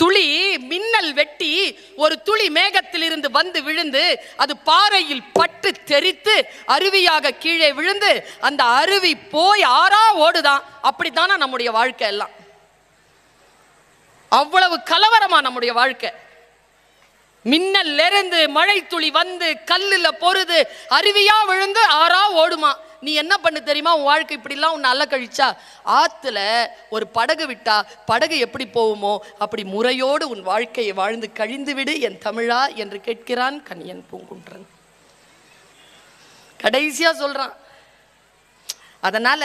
துளி மின்னல் வெட்டி ஒரு துளி மேகத்திலிருந்து வந்து விழுந்து அது பாறையில் பட்டு தெரித்து அருவியாக கீழே விழுந்து அந்த அருவி போய் ஆறா ஓடுதான். அப்படித்தானா நம்முடைய வாழ்க்கை எல்லாம். அவ்வளவு கலவரமா நம்முடைய வாழ்க்கை. மின்னல் இருந்து மழை துளி வந்து கல்லுல பொறுது அருவியா விழுந்து ஆறா ஓடுமா. நீ என்ன பண்ணு தெரியுமா? உன் வாழ்க்கை இப்படிலாம் உன்னை அல்ல கழிச்சா ஆத்துல ஒரு படகு விட்டா படகு எப்படி போகுமோ அப்படி முறையோடு உன் வாழ்க்கையை வாழ்ந்து கழிந்து விடு என் தமிழா என்று கேட்கிறான் கனியன் பூங்குன்றன். கடைசியா சொல்றான். அதனால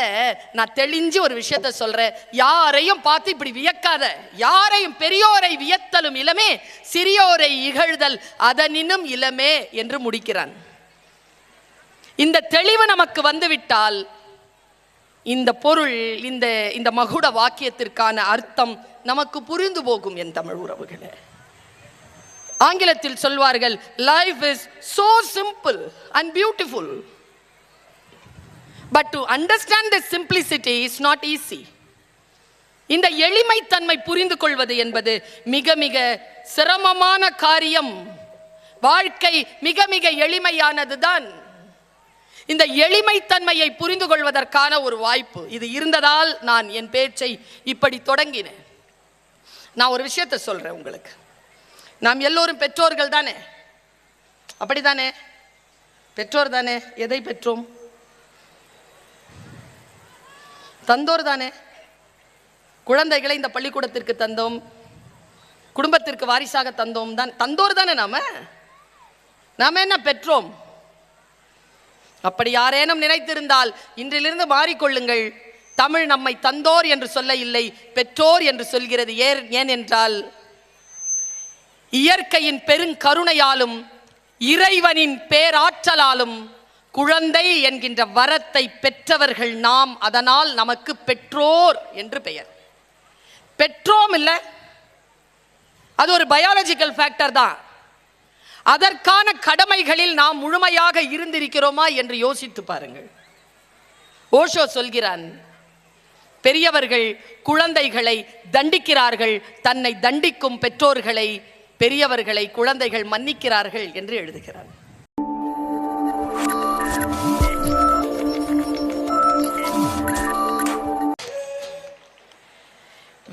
நான் தெளிஞ்சு ஒரு விஷயத்த சொல்றேன். யாரையும் பார்த்து இப்படி வியக்காத. யாரையும் பெரியோரை வியத்தலும் இளமே சிறியோரை இகழ்தல் அதனினும் இளமே என்று முடிக்கிறான். இந்த தெளிவு நமக்கு வந்துவிட்டால் இந்த பொருள் இந்த இந்த மகுட வாக்கியத்திற்கான அர்த்தம் நமக்கு புரிந்து போகும் என் தமிழ் உறவுகளே. ஆங்கிலத்தில் சொல்வார்கள் life is so simple and beautiful but to understand the simplicity is not easy இந்த எளிமைத்தன்மை புரிந்து கொள்வது என்பது மிக மிக சிரமமான காரியம். வாழ்க்கை மிக மிக எளிமையானதுதான். இந்த எளிமைத்தன்மையை புரிந்து கொள்வதற்கான ஒரு வாய்ப்பு. இது இருந்ததால் நான் என் பேச்சை இப்படி தொடங்கினேன். நான் ஒரு விஷயத்தை சொல்கிறேன் உங்களுக்கு. நாம் எல்லோரும் பெற்றோர்கள் தானே? அப்படிதானே பெற்றோர் தானே? எதை பெற்றோம்? தந்தோர் தானே? குழந்தைகளை இந்த பள்ளிக்கூடத்திற்கு தந்தோம். குடும்பத்திற்கு வாரிசாக தந்தோம் தான். தந்தோர் தானே நாம? நாம என்ன பெற்றோம்? அப்படி யாரேனும் நினைத்திருந்தால் இன்றிலிருந்து மாறிக்கொள்ளுங்கள். தமிழ் நம்மை தந்தோர் என்று சொல்ல இல்லை பெற்றோர் என்று சொல்கிறது ஏன் ஏன் என்றால் இயற்கையின் பெருங்கருணையாலும் இறைவனின் பேராற்றலாலும் குழந்தை என்கின்ற வரத்தை பெற்றவர்கள் நாம் அதனால் நமக்கு பெற்றோர் என்று பெயர். பெற்றோம் இல்லை அது ஒரு பயாலஜிக்கல் ஃபேக்டர் தான். அதற்கான கடமைகளில் நாம் முழுமையாக இருந்திருக்கிறோமா என்று யோசித்து பாருங்கள். ஓஷோ சொல்கிறான் பெரியவர்கள் குழந்தைகளை தண்டிக்கிறார்கள் தன்னை தண்டிக்கும் பெற்றோர்களை பெரியவர்களை குழந்தைகள் மன்னிக்கிறார்கள் என்று எழுதுகிறார்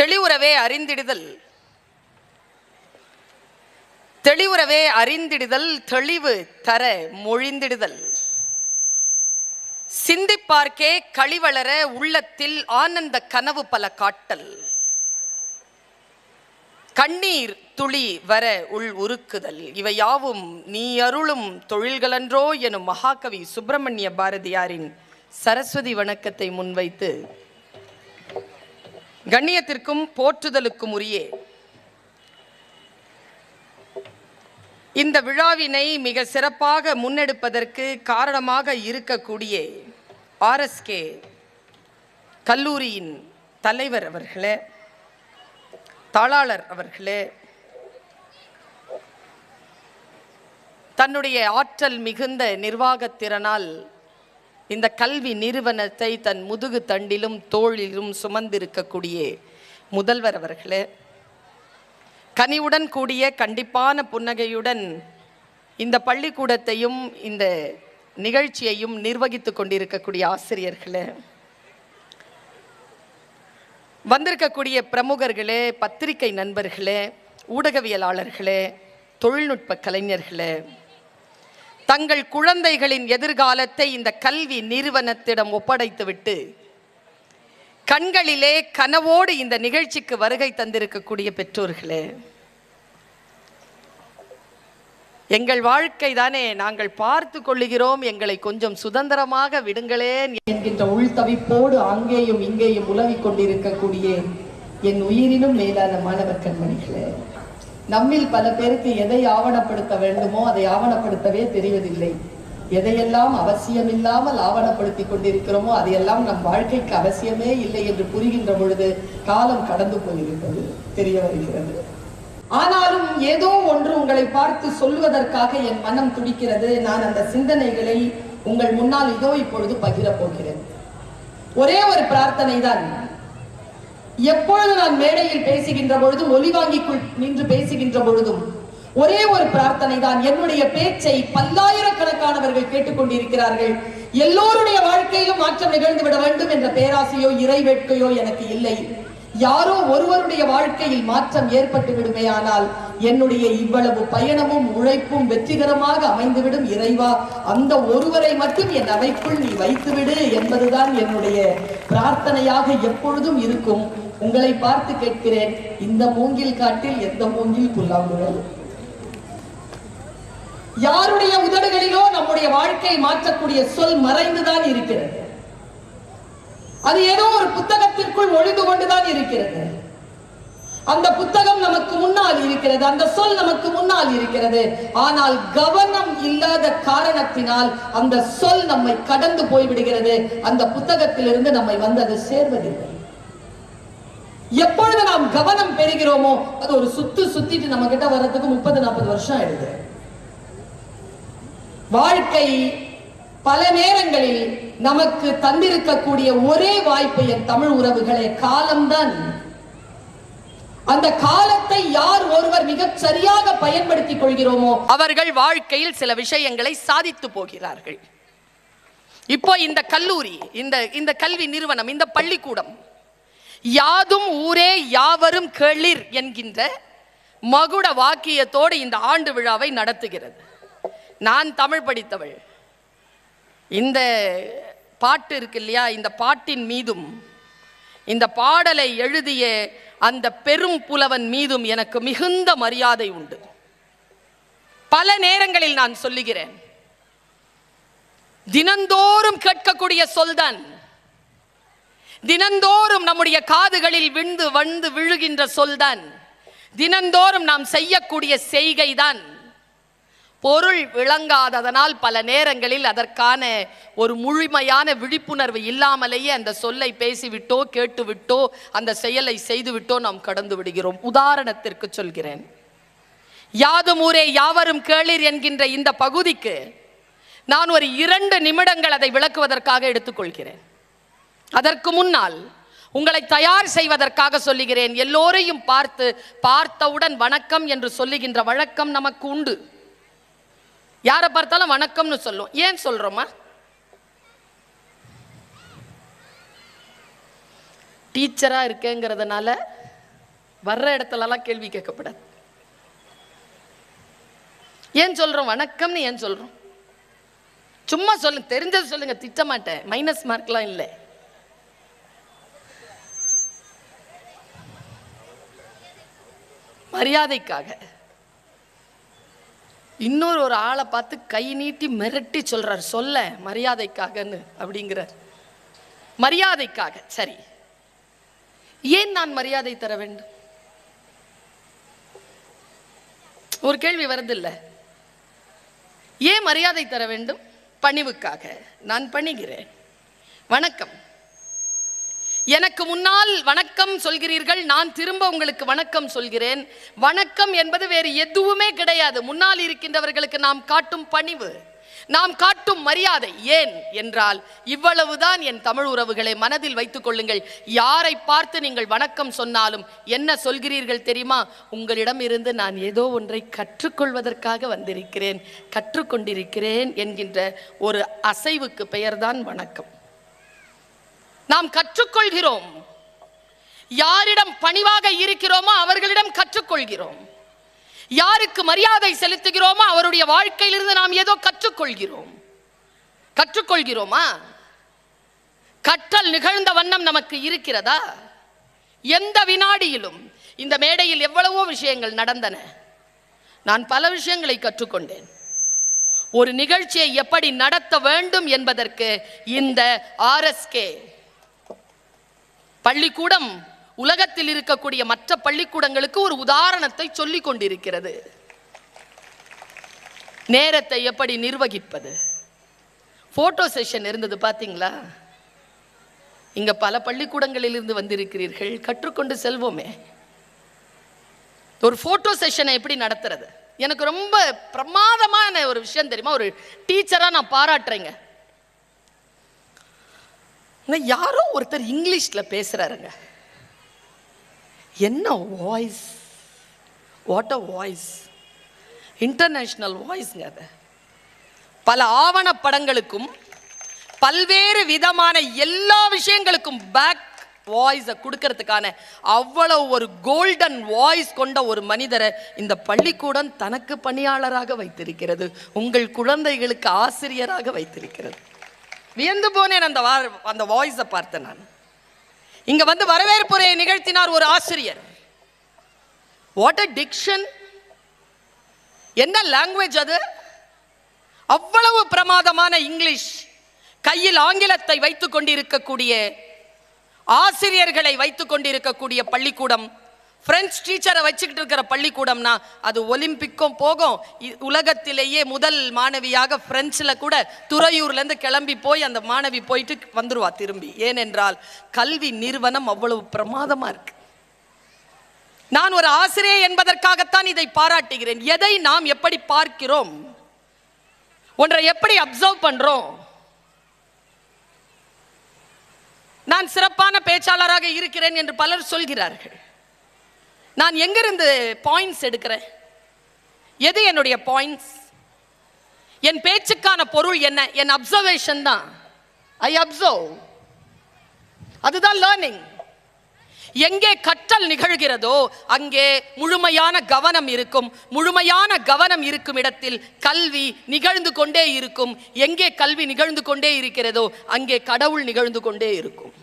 தெளிவுறவே அறிந்திடுதல். தெளிவுறவே அறிந்திடுதல் தெளிவு தர மொழிந்திடுதல். சிந்திப்பார்க்கே களிவளர உள்ளத்தில் ஆனந்த கனவு பல காட்டல். கண்ணீர் துளி வர உள் உருக்குதல். இவையாவும் நீ அருளும் தொழில்களன்றோ எனும் மகாகவி சுப்பிரமணிய பாரதியாரின் சரஸ்வதி வணக்கத்தை முன்வைத்து கண்ணியத்திற்கும் போற்றுதலுக்கும் உரிய. இந்த விழாவினை மிக சிறப்பாக முன்னெடுப்பதற்கு காரணமாக இருக்கக்கூடிய ஆர்எஸ்கே கல்லூரியின் தலைவர் அவர்களே தாளாளர் அவர்களே தன்னுடைய ஆற்றல் மிகுந்த நிர்வாகத்திறனால் இந்த கல்வி நிறுவனத்தை தன் முதுகு தண்டிலும் தோளிலும் சுமந்திருக்கக்கூடிய முதல்வர் அவர்களே கனிவுடன் கூடிய கண்டிப்பான புன்னகையுடன் இந்த பள்ளிக்கூடத்தையும் இந்த நிகழ்ச்சியையும் நிர்வகித்து கொண்டிருக்கக்கூடிய ஆசிரியர்களே வந்திருக்கக்கூடிய பிரமுகர்களே பத்திரிகை நண்பர்களே ஊடகவியலாளர்களே தொழில்நுட்ப கலைஞர்களே தங்கள் குழந்தைகளின் எதிர்காலத்தை இந்த கல்வி நிறுவனத்திடம் ஒப்படைத்துவிட்டு கண்களிலே கனவோடு இந்த நிகழ்ச்சிக்கு வருகை தந்திருக்கக்கூடிய பெற்றோர்களே எங்கள் வாழ்க்கை தானே நாங்கள் பார்த்து கொள்ளுகிறோம் எங்களை கொஞ்சம் சுதந்திரமாக விடுங்களேன் என்கின்ற உள்தவிப்போடு அங்கேயும் இங்கேயும் உலவிக் கொண்டிருக்கக்கூடிய என் உயிரினும் மேலான மாணவர் கண்மணிகளே. நம்மில் பல பேருக்கு எதை ஆவணப்படுத்த வேண்டுமோ அதை ஆவணப்படுத்தவே தெரிவதில்லை. எதையெல்லாம் அவசியமில்லாமல் ஆவணப்படுத்தி கொண்டிருக்கிறோமோ அதையெல்லாம் நம் வாழ்க்கைக்கு அவசியமே இல்லை என்று புரிகின்ற பொழுது காலம் கடந்து போயிருக்கிறது தெரிய வருகிறது. ஆனாலும் ஏதோ ஒன்று உங்களை பார்த்து சொல்வதற்காக என் மனம் துடிக்கிறது. நான் அந்த சிந்தனைகளை உங்கள் முன்னால் இதோ இப்பொழுது பகிரப் போகிறேன். ஒரே ஒரு பிரார்த்தனை தான் எப்பொழுது நான் மேடையில் பேசுகின்ற பொழுதும் ஒலிவாங்கிக்குள் நின்று பேசுகின்ற பொழுதும் ஒரே ஒரு பிரார்த்தனை தான் என்னுடைய பேச்சை பல்லாயிரக்கணக்கானவர்கள் கேட்டுக்கொண்டிருக்கிறார்கள். எல்லோருடைய வாழ்க்கையிலும் மாற்றம் நிகழ்ந்து விட வேண்டும் என்ற பேராசையோ இறை வேட்கையோ எனக்கு இல்லை. யாரோ ஒருவருடைய வாழ்க்கையில் மாற்றம் ஏற்பட்டு விடுமே ஆனால் என்னுடைய இவ்வளவு பயணமும் உழைப்பும் வெற்றிகரமாக அமைந்துவிடும் இறைவா அந்த ஒருவரை மட்டும் என் அமைப்புள் நீ வைத்துவிடு என்பதுதான் என்னுடைய பிரார்த்தனையாக எப்பொழுதும் இருக்கும். உங்களை பார்த்து கேட்கிறேன் இந்த மூங்கில் காட்டில் எந்த மூங்கில் புல்லாங்குழல்? யாருடைய உதடுகளிலோ நம்முடைய வாழ்க்கை மாற்றக்கூடிய சொல் மறைந்துதான் இருக்கிறது. அது ஏதோ ஒரு புத்தகத்திற்குள் ஒழிந்து கொண்டுதான் இருக்கிறது. அந்த புத்தகம் நமக்கு முன்னால் இருக்கிறது அந்த சொல் நமக்கு முன்னால் இருக்கிறது. ஆனால் கவனம் இல்லாத காரணத்தினால் அந்த சொல் நம்மை கடந்து போய்விடுகிறது. அந்த புத்தகத்திலிருந்து நம்மை வந்து அது சேர்வதில்லை. எப்பொழுது நாம் கவனம் பெறுகிறோமோ அது ஒரு சுத்து சுத்திட்டு நம்ம கிட்ட வர்றதுக்கு முப்பது நாற்பது வருஷம் ஆயிடுது. வாழ்க்கை பல நேரங்களில் நமக்கு தந்திருக்கக்கூடிய ஒரே வாய்ப்பு என் தமிழ் உறவுகளே காலம்தான். அந்த காலத்தை யார் ஒருவர் மிகச் சரியாக பயன்படுத்திக் கொள்கிறோமோ அவர்கள் வாழ்க்கையில் சில விஷயங்களை சாதித்து போகிறார்கள். இப்போ இந்த கல்லூரி இந்த இந்த கல்வி நிறுவனம் இந்த பள்ளிக்கூடம் யாதும் ஊரே யாவரும் கேளிர் என்கின்ற மகுட வாக்கியத்தோடு இந்த ஆண்டு விழாவை நடத்துகிறது. நான் தமிழ் படித்தவள். இந்த பாட்டு இருக்கு இல்லையா? இந்த பாட்டின் மீதும் இந்த பாடலை எழுதிய அந்த பெரும் புலவன் மீதும் எனக்கு மிகுந்த மரியாதை உண்டு. பல நேரங்களில் நான் சொல்லுகிறேன் தினந்தோறும் கேட்கக்கூடிய சொல்தான் தினந்தோறும் நம்முடைய காதுகளில் விழுந்து வந்து விழுகின்ற சொல்தான். தினந்தோறும் நாம் செய்யக்கூடிய செய்கைதான். பொருள் விளங்காததனால் பல நேரங்களில் அதற்கான ஒரு முழுமையான விழிப்புணர்வு இல்லாமலேயே அந்த சொல்லை பேசிவிட்டோ கேட்டுவிட்டோ அந்த செயலை செய்துவிட்டோ நாம் கடந்து விடுகிறோம். உதாரணத்திற்கு சொல்கிறேன். யாதும் ஊரே யாவரும் கேளிர் என்கின்ற இந்த பகுதிக்கு நான் ஒரு இரண்டு நிமிடங்கள் அதை விளக்குவதற்காக எடுத்துக்கொள்கிறேன். அதற்கு முன்னால் உங்களை தயார் செய்வதற்காக சொல்லுகிறேன். எல்லோரையும் பார்த்து பார்த்தவுடன் வணக்கம் என்று சொல்லுகின்ற வழக்கம் நமக்கு உண்டு. யாரை பார்த்தாலும் வணக்கம்னு சொல்லும். ஏன் சொல்றோமா? டீச்சரா இருக்கேங்கிறதுனால வர்ற இடத்துலலாம் கேள்வி கேட்கப்படாது. ஏன் சொல்றோம்? வணக்கம்னு ஏன் சொல்றோம்? சும்மா சொல்லுங்க. தெரிஞ்சது சொல்லுங்க. திட்டமாட்டேன். மைனஸ் மார்க்லாம் இல்லை. மரியாதைக்காக. இன்னொரு ஒரு ஆளை பார்த்து கை நீட்டி மிரட்டி சொல்றார் சொல்ல மரியாதைக்காகன்னு அப்படிங்கிறார். மரியாதைக்காக சரி. ஏன் நான் மரியாதை தர வேண்டும்? ஒரு கேள்வி வருதில்ல. ஏன் மரியாதை தர வேண்டும்? பணிவுக்காக. நான் பணிகிறேன். வணக்கம். எனக்கு முன்னால் வணக்கம் சொல்கிறீர்கள் நான் திரும்ப உங்களுக்கு வணக்கம் சொல்கிறேன். வணக்கம் என்பது வேறு எதுவுமே கிடையாது. முன்னால் இருக்கின்றவர்களுக்கு நாம் காட்டும் பணிவு நாம் காட்டும் மரியாதை ஏன் என்றால் இவ்வளவுதான் என் தமிழ் உறவுகளை மனதில் வைத்துக் கொள்ளுங்கள். யாரை பார்த்து நீங்கள் வணக்கம் சொன்னாலும் என்ன சொல்கிறீர்கள் தெரியுமா? உங்களிடம் இருந்து நான் ஏதோ ஒன்றை கற்றுக்கொள்வதற்காக வந்திருக்கிறேன் கற்றுக்கொண்டிருக்கிறேன் என்கின்ற ஒரு அசைவுக்கு பெயர்தான் வணக்கம். நாம் கற்றுக்கொள்கிறோம். யாரிடம் பணிவாக இருக்கிறோமோ அவர்களிடம் கற்றுக்கொள்கிறோம். யாருக்கு மரியாதை செலுத்துகிறோமோ அவருடைய வாழ்க்கையிலிருந்து நாம் ஏதோ கற்றுக்கொள்கிறோம். கற்றுக்கொள்கிறோமா? கற்றல் நிகழ்ந்த வண்ணம் நமக்கு இருக்கிறதா? எந்த வினாடியிலும் இந்த மேடையில் எவ்வளவோ விஷயங்கள் நடந்தன. நான் பல விஷயங்களை கற்றுக்கொண்டேன். ஒரு நிகழ்ச்சியை எப்படி நடத்த வேண்டும் என்பதற்கு இந்த ஆர்எஸ்கே பள்ளிக்கூடம் உலகத்தில் இருக்கக்கூடிய மற்ற பள்ளிக்கூடங்களுக்கு ஒரு உதாரணத்தை சொல்லிக் கொண்டிருக்கிறது. நேரத்தை எப்படி நிர்வகிப்பது? போட்டோ செஷன் இருந்தது பார்த்தீங்களா இங்க பல பள்ளிக்கூடங்களிலிருந்து வந்திருக்கிறீர்கள் கற்றுக்கொண்டு செல்வோமே. ஒரு போட்டோ செஷனை எப்படி நடத்துறது? எனக்கு ரொம்ப பிரமாதமான ஒரு விஷயம் தெரியுமா? ஒரு டீச்சரா நான் பாராட்டுறேங்க. ஆனால் யாரோ ஒருத்தர் இங்கிலீஷில் பேசுகிறாருங்க என்ன voice what a voice international வாய்ஸ்ங்க அது. பல ஆவணப்படங்களுக்கும் பல்வேறு விதமான எல்லா விஷயங்களுக்கும் பேக் வாய்ஸை கொடுக்கறதுக்கான அவ்வளவு ஒரு கோல்டன் வாய்ஸ் கொண்ட ஒரு மனிதரை இந்த பள்ளிக்கூடம் தனக்கு பணியாளராக வைத்திருக்கிறது. உங்கள் குழந்தைகளுக்கு ஆசிரியராக வைத்திருக்கிறது. வியந்து போனேன் அந்த வா- அந்த வாய்ஸை பார்த்தேன் நான். இங்கே வந்து வரவேற்புரையை நிகழ்த்தினார் ஒரு ஆசிரியர். வாட் அ டிக்ஷன் என்ன லாங்குவேஜ் அது? அவ்வளவு பிரமாதமான இங்கிலீஷ். கையில் ஆங்கிலத்தை வைத்துக் கொண்டிருக்கக்கூடிய ஆசிரியர்களை வைத்துக் கொண்டிருக்கக்கூடிய பள்ளிக்கூடம் பிரெஞ்சு டீச்சரை வச்சுக்கிட்டு இருக்கிற பள்ளிக்கூடம்னா அது ஒலிம்பிக்கும் போகும். இ- உலகத்திலேயே முதல் மாணவியாக பிரெஞ்சில் கூட துறையூர்லேருந்து கிளம்பி போய் அந்த மாணவி போயிட்டு வந்துருவா திரும்பி. ஏனென்றால் கல்வி நிறுவனம் அவ்வளவு பிரமாதமாக இருக்கு. நான் ஒரு ஆசிரியர் என்பதற்காகத்தான் இதை பாராட்டுகிறேன். எதை நாம் எப்படி பார்க்கிறோம்? ஒன்றை எப்படி அப்சர்வ் பண்றோம்? நான் சிறப்பான பேச்சாளராக இருக்கிறேன் என்று பலர் சொல்கிறார்கள். நான் எங்கிருந்து பாயிண்ட்ஸ் எடுக்கிறேன்? எது என்னுடைய பாயிண்ட்ஸ் என் பேச்சுக்கான பொருள் என்ன? என் அப்சர்வேஷன் தான். ஐ அப்சர்வ் அதுதான் லேர்னிங் எங்கே கற்றல் நிகழ்கிறதோ அங்கே முழுமையான கவனம் இருக்கும். முழுமையான கவனம் இருக்கும் இடத்தில் கல்வி நிகழ்ந்து கொண்டே இருக்கும். எங்கே கல்வி நிகழ்ந்து கொண்டே இருக்கிறதோ அங்கே கடவுள் நிகழ்ந்து கொண்டே இருக்கும்.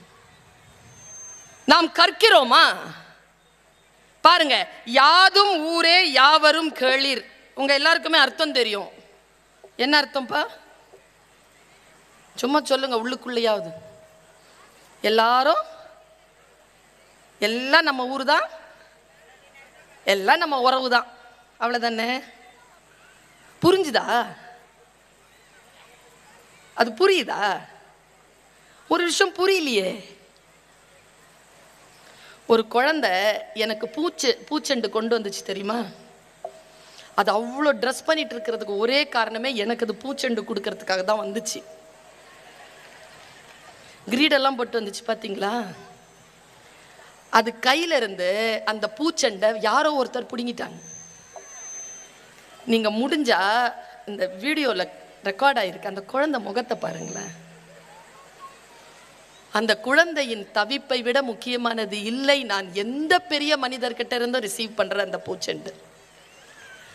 நாம் கற்கிறோமா? பாருங்க யாதும் ஊரே யாவரும் கேளிர். உங்க எல்லாருக்குமே அர்த்தம் தெரியும். என்ன அர்த்தம்ப்பா? சும்மா சொல்லுங்க உள்ளுக்குள்ளேயாவது. எல்லாரும் எல்லாம் நம்ம ஊர் தான் எல்லாம் நம்ம உறவு தான் அவ்வளோதானே புரிஞ்சுதா? அது புரியுதா? ஒரு விஷயம் புரியலையே. ஒரு குழந்தை எனக்கு பூச்சு பூச்செண்டு கொண்டு வந்துச்சு தெரியுமா? அது அவ்வளோ ட்ரெஸ் பண்ணிட்டு இருக்கிறதுக்கு ஒரே காரணமே எனக்கு அது பூச்செண்டு கொடுக்கறதுக்காக தான் வந்துச்சு. கிரீடெல்லாம் போட்டு வந்துச்சு பார்த்தீங்களா அது கையில இருந்து அந்த பூச்செண்டை யாரோ ஒருத்தர் பிடுங்கிட்டாங்க. நீங்கள் முடிஞ்சா இந்த வீடியோவில் ரெக்கார்ட் ஆகிருக்கு அந்த குழந்தை முகத்தை பாருங்களேன். அந்த குழந்தையின் தவிப்பை விட முக்கியமானது இல்லை. நான் எந்த பெரிய மனிதர்கிட்ட இருந்தும் ரிசீவ் பண்ணுற அந்த பூச்செண்டு.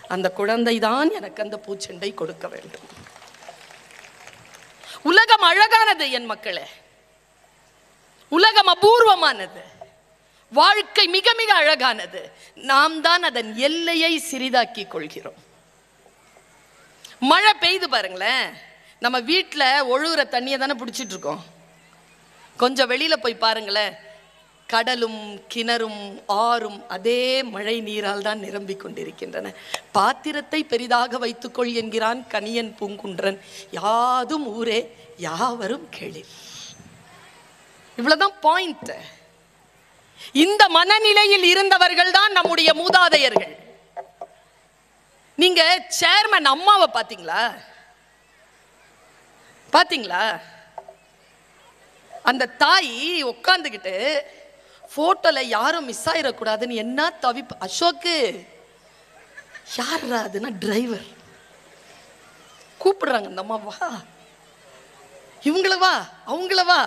அந்த குழந்தை தான் எனக்கு அந்த பூச்செண்டை கொடுக்க வேண்டும். உலகம் அழகானது என் மக்களே. உலகம் அபூர்வமானது. வாழ்க்கை மிக மிக அழகானது. நாம் தான் அதன் எல்லையை சிறிதாக்கி கொள்கிறோம். மழை பெய்து பாருங்களேன். நம்ம வீட்டில் ஒழுகுற தண்ணியை தானே பிடிச்சிட்டு இருக்கோம். கொஞ்சம் வெளியில் போய் பாருங்களேன். கடலும் கிணறும் ஆறும் அதே மழை நீரால் தான் நிரம்பி கொண்டிருக்கின்றன. பாத்திரத்தை பெரிதாக வைத்துக்கொள் என்கிறான் கனியன் பூங்குன்றன். யாதும் ஊரே யாவரும் கேளிர் இவ்வளவுதான் பாயிண்ட் இந்த மனநிலையில் இருந்தவர்கள் தான் நம்முடைய மூதாதையர்கள். நீங்க சேர்மன் அம்மாவை பாத்தீங்களா? பாத்தீங்களா? அந்த தாய் உட்காந்துக்கிட்டு போட்டோல யாரும் மிஸ் ஆயிடக்கூடாதுன்னு என்ன தவிப்பு? அசோக்கு. யார் அதுன்னா டிரைவர் கூப்பிடுறாங்க இந்த அம்மா வா. அவங்களவா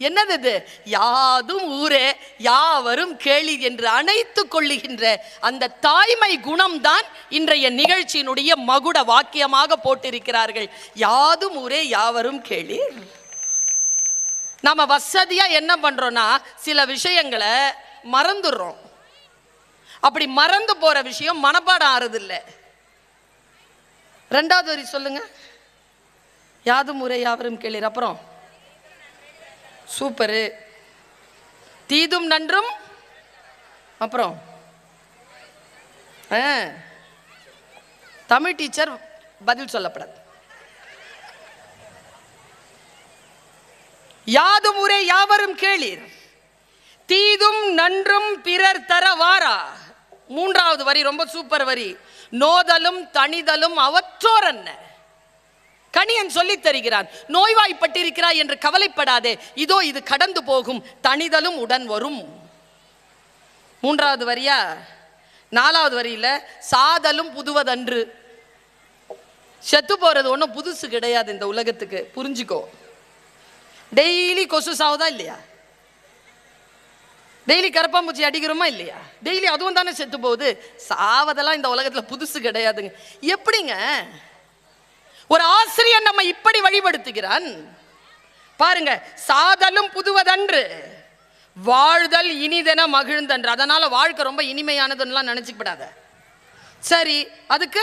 என்னது இது? யாதும் ஊரே யாவரும் கேளி என்று அணைத்து கொள்ளுகின்ற அந்த தாய்மை குணம்தான் இன்றைய நிகழ்ச்சியினுடைய மகுட வாக்கியமாக போட்டிருக்கிறார்கள். யாதும் ஊரே யாவரும் கேளி நாம் வசதியாக என்ன பண்ணுறோன்னா சில விஷயங்களை மறந்துடுறோம். அப்படி மறந்து போகிற விஷயம் மனப்பாடம் ஆறுது ரெண்டாவது வரி சொல்லுங்க. யாது முறை யாவரும் கேளீர். அப்புறம் சூப்பரு. தீதும் நன்றும் அப்புறம் ஆ தமிழ் டீச்சர் பதில் சொல்லப்படாது. யாதும் ஊரே யாவரும் கேளீர். தீதும் நன்றும் பிறர் தர வாரா. மூன்றாவது வரி ரொம்ப சூப்பர் வரி. நோதலும் தணிதலும் அவற்றோர் என்ன கணியன் சொல்லி தருகிறான் நோய்வாய்ப்பட்டிருக்கிறாய் என்று கவலைப்படாதே. இதோ இது கடந்து போகும் தணிதலும் உடன் வரும். மூன்றாவது வரியா? நாலாவது வரியில சாதலும் புதுவதன்று. செத்து போறது ஒன்றும் புதுசு கிடையாது இந்த உலகத்துக்கு புரிஞ்சுக்கோ. டெய்லி கொசு சாவுதா இல்லையா? டெய்லி கரப்பாம்பூச்சி அடிக்கிறோமா இல்லையா? டெய்லி அதுவும் தானே செத்து போகுது. சாவதெல்லாம் இந்த உலகத்தில் புதுசு கிடையாதுங்க. எப்படிங்க? ஒரு ஆசிரியர் நம்ம இப்படி வழிபடுத்துகிறான். பாருங்க சாதலும் புதுவதன்று வாழ்தல் இனிதென மகிழ்ந்தன்று. அதனால வாழ்க்கை ரொம்ப இனிமையானதுன்னெலாம் நினச்சிக்கப்படாத. சரி அதுக்கு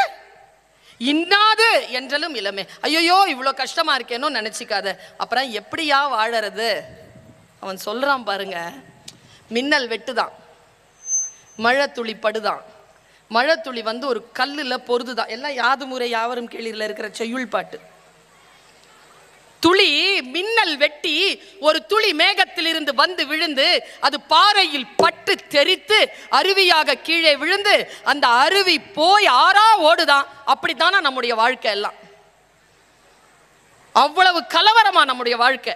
இன்னாது என்றலும் இளமை. ஐயோ இவ்வளோ கஷ்டமாக இருக்கேனோ நினச்சிக்காத. அப்புறம் எப்படியா வாழறது? அவன் சொல்கிறான் பாருங்க. மின்னல் வெட்டுதான். மழை துளி படுதான். மழை துளி வந்து ஒரு கல்லில் பொருதுதான் எல்லாம் யாது முறை யாவரும் கீழில் இருக்கிற செய்யுள் பாட்டு. துளி மின்னல் வெட்டி ஒரு துளி மேகத்திலிருந்து வந்து விழுந்து அது பாறையில் பட்டு தெரித்து அருவியாக கீழே விழுந்து அந்த அருவி போய் ஆறா ஓடுதான் அப்படித்தானா நம்முடைய வாழ்க்கை எல்லாம். அவ்வளவு கலவரமா நம்முடைய வாழ்க்கை.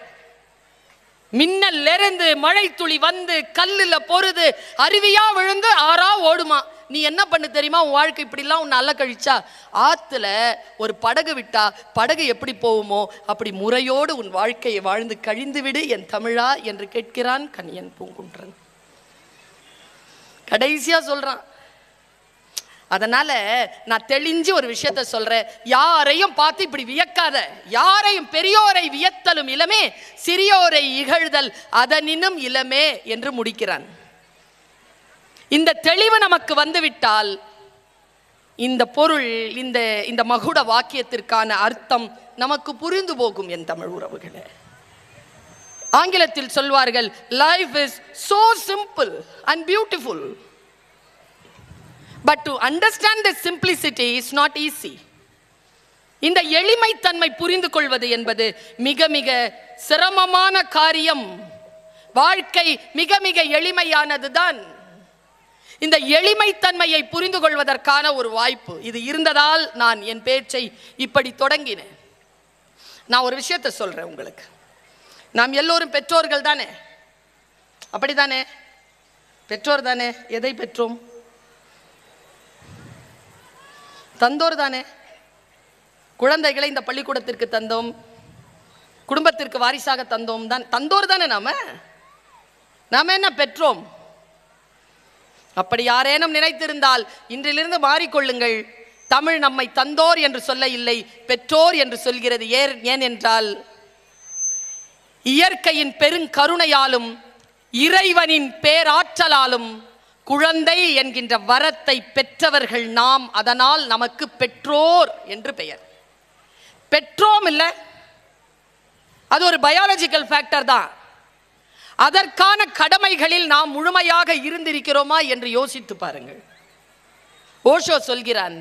மின்னல் இருந்து மழை துளி வந்து கல்லுல பொருது அருவியா விழுந்து ஆறா ஓடுமா? நீ என்ன பண்ணு தெரியுமா? உன் வாழ்க்கை இப்படிலாம் உன்னை அல்ல கழிச்சா ஆற்றுல ஒரு படகு விட்டா படகு எப்படி போகுமோ அப்படி முறையோடு உன் வாழ்க்கையை வாழ்ந்து கழிந்து விடு என் தமிழா என்று கேட்கிறான் கனியன் பூங்குன்றன். கடைசியாக சொல்கிறான் அதனால் நான் தெளிஞ்சு ஒரு விஷயத்த சொல்கிறேன் யாரையும் பார்த்து இப்படி வியக்காத. யாரையும் பெரியோரை வியத்தலும் இளமே சிறியோரை இகழ்தல் அதனினும் இளமே என்று முடிக்கிறான். இந்த தெளிவு நமக்கு வந்துவிட்டால் இந்த பொருள் இந்த இந்த மகுட வாக்கியத்திற்கான அர்த்தம் நமக்கு புரிந்து போகும் என் தமிழ் உறவுகளே. ஆங்கிலத்தில் சொல்வார்கள் life is so simple and beautiful but to understand the simplicity is not easy இந்த எளிமைத்தன்மை புரிந்து கொள்வது என்பது மிக மிக சிரமமான காரியம். வாழ்க்கை மிக மிக எளிமையானதுதான். இந்த எளிமைத்தன்மையை புரிந்து கொள்வதற்கான ஒரு வாய்ப்பு. இது இருந்ததால் நான் என் பேச்சை இப்படி தொடங்கினேன். நான் ஒரு விஷயத்தை சொல்கிறேன் உங்களுக்கு. நாம் எல்லோரும் பெற்றோர்கள் தானே? அப்படிதானே பெற்றோர் தானே? எதை பெற்றோம்? தந்தோர் தானே? குழந்தைகளை இந்த பள்ளிக்கூடத்திற்கு தந்தோம். குடும்பத்திற்கு வாரிசாக தந்தோம். தான் தந்தோர் தானே நாம? நாம என்ன பெற்றோம்? அப்படி யாரேனும் நினைத்திருந்தால் இன்றிலிருந்து மாறிக்கொள்ளுங்கள். தமிழ் நம்மை தந்தோர் என்று சொல்ல இல்லை பெற்றோர் என்று சொல்கிறது ஏன் ஏன் என்றால் இயற்கையின் பெருங்கருணையாலும் இறைவனின் பேராற்றலாலும் குழந்தை என்கின்ற வரத்தை பெற்றவர்கள் நாம் அதனால் நமக்கு பெற்றோர் என்று பெயர். பெற்றோம் இல்லை அது ஒரு பயாலஜிக்கல் ஃபேக்டர் தான். அதற்கான கடமைகளில் நாம் முழுமையாக இருந்திருக்கிறோமா என்று யோசித்து பாருங்கள். ஓஷோ சொல்கிறான்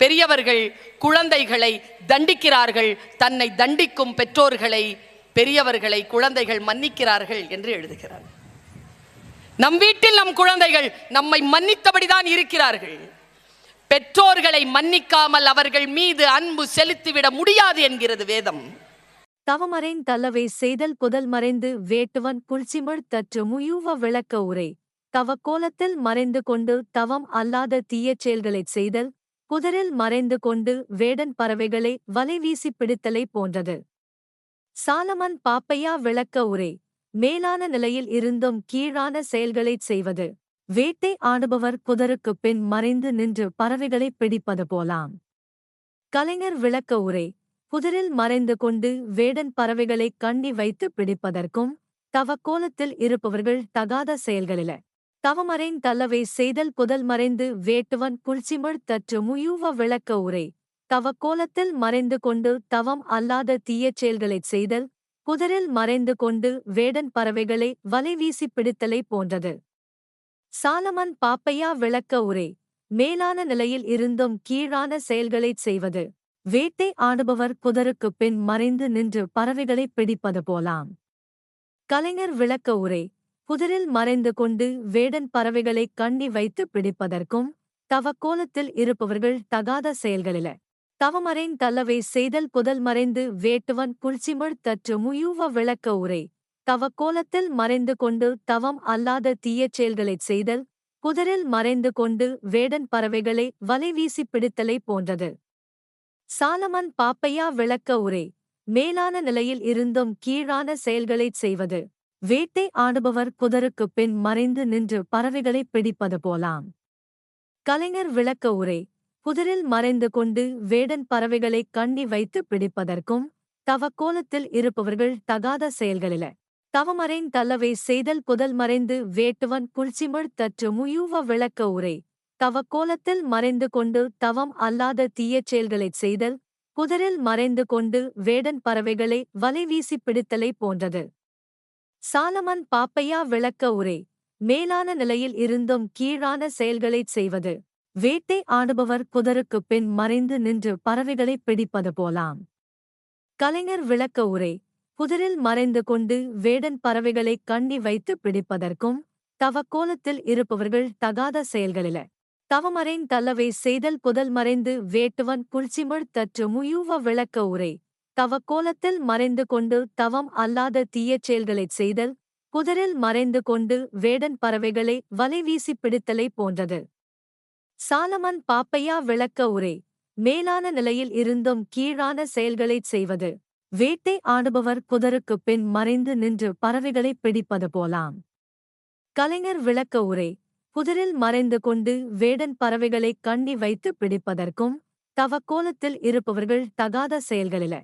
பெரியவர்கள் குழந்தைகளை தண்டிக்கிறார்கள் தன்னை தண்டிக்கும் பெற்றோர்களை பெரியவர்களை குழந்தைகள் மன்னிக்கிறார்கள் என்று எழுதுகிறார் நம் வீட்டில் நம் குழந்தைகள் நம்மை மன்னித்தபடிதான் இருக்கிறார்கள். பெற்றோர்களை மன்னிக்காமல் அவர்கள் மீது அன்பு செலுத்திவிட முடியாது என்கிறது வேதம். தவமறைந் தல்லவே செய்தல் புதல் மறைந்து வேட்டுவன் புல்சிமிழ் தற்று முயூவ விளக்க உரை. தவக்கோலத்தில் மறைந்து கொண்டு தவம் அல்லாத தீயச் செயல்களைச் செய்தல் புதரில் மறைந்து கொண்டு வேடன் பறவைகளை வலை வீசி பிடித்தலை போன்றது. சாலமன் பாப்பையா விளக்க உரை. மேலான நிலையில் இருந்தும் கீழான செயல்களைச் செய்வது. வேட்டை ஆடுபவர் புதருக்குப் பின் மறைந்து நின்று பறவைகளைப் பிடிப்பது போலாம். கலைஞர் விளக்க உரை. புதரில் மறைந்து கொண்டு வேடன் பறவைகளை கண்ணி வைத்து பிடிப்பதற்கும் தவக்கோலத்தில் இருப்பவர்கள் தகாத செயல்களில. தவமறைந் தல்லவை செய்தல் புதல் மறைந்து வேட்டுவன் புல்சிமிழ் தற்று முயூவ விளக்க உரை. தவக்கோலத்தில் மறைந்து கொண்டு தவம் அல்லாத தீயச் செயல்களைச் செய்தல் புதரில் மறைந்து கொண்டு வேடன் பறவைகளை வலை வீசி பிடித்தலை போன்றது. சாலமன் பாப்பையா விளக்க உரை. மேலான நிலையில் இருந்தும் கீழான செயல்களைச் செய்வது. வேட்டை ஆடுபவர் புதருக்குப் பின் மறைந்து நின்று பறவைகளைப் பிடிப்பது போலாம். கலைஞர் விளக்க உரை புதரில் மறைந்து கொண்டு வேடன் பறவைகளைக் கண்ணி வைத்து பிடிப்பதற்கும் தவக்கோலத்தில் இருப்பவர்கள் தகாத செயல்களில. தவமறைன் தல்லவை செய்தல் புதல் மறைந்து வேட்டுவன் குளிச்சிமிழ் தற்று முயூவ விளக்க உரை தவக்கோலத்தில் மறைந்து கொண்டு தவம் அல்லாத தீயச் செயல்களைச் செய்தல் புதரில் மறைந்து கொண்டு வேடன் பறவைகளை வலைவீசி பிடித்தலை போன்றது. சாலமன் பாப்பையா விளக்க உரை. மேலான நிலையில் இருந்தும் கீழான செயல்களைச் செய்வது. வேட்டை ஆடுபவர் புதருக்குப் பின் மறைந்து நின்று பறவைகளைப் பிடிப்பது போலாம். கலைஞர் விளக்க உரை. புதரில் மறைந்து கொண்டு வேடன் பறவைகளைக் கண்ணி வைத்து பிடிப்பதற்கும் தவக்கோலத்தில் இருப்பவர்கள் தகாத செயல்களில. தவமறைன் தல்லவை செய்தல் புதல் மறைந்து வேட்டுவன் குளிச்சிமிழ் தற்று முயூவ விளக்க உரை. தவக்கோலத்தில் மறைந்து கொண்டு தவம் அல்லாத தீயச் செயல்களைச் செய்தல் புதரில் மறைந்து கொண்டு வேடன் பறவைகளை வலை வீசி பிடித்தலை போன்றது. சாலமன் பாப்பையா விளக்க உரை மேலான நிலையில் இருந்தும் கீழான செயல்களைச் செய்வது. வேட்டை ஆடுபவர் புதருக்குப் பின் மறைந்து நின்று பறவைகளைப் பிடிப்பது போலாம். கலைஞர் விளக்க உரை புதரில் மறைந்து கொண்டு வேடன் பறவைகளைக் கண்ணி வைத்து பிடிப்பதற்கும் தவக்கோலத்தில் இருப்பவர்கள் தகாத செயல்களில. தவமறைந் தல்லவை செய்தல் புதல் மறைந்து வேட்டுவன் குள்சிமிழ் தற்று முயூவ விளக்க உரை. தவக்கோலத்தில் மறைந்து கொண்டு தவம் அல்லாத தீயச் செயல்களைச் செய்தல் குதிரில் மறைந்து கொண்டு வேடன் பறவைகளை வலை வீசி பிடித்தலை போன்றது. சாலமன் பாப்பையா விளக்க உரை. மேலான நிலையில் இருந்தும் கீழான செயல்களைச் செய்வது. வேட்டை ஆடுபவர் குதருக்குப் பின் மறைந்து நின்று பறவைகளைப் பிடிப்பது போலாம். கலைஞர் விளக்க உரை. புதரில் மறைந்து கொண்டு வேடன் பறவைகளைக் கண்ணி வைத்து பிடிப்பதற்கும் தவக்கோலத்தில் இருப்பவர்கள் தகாத செயல்களில.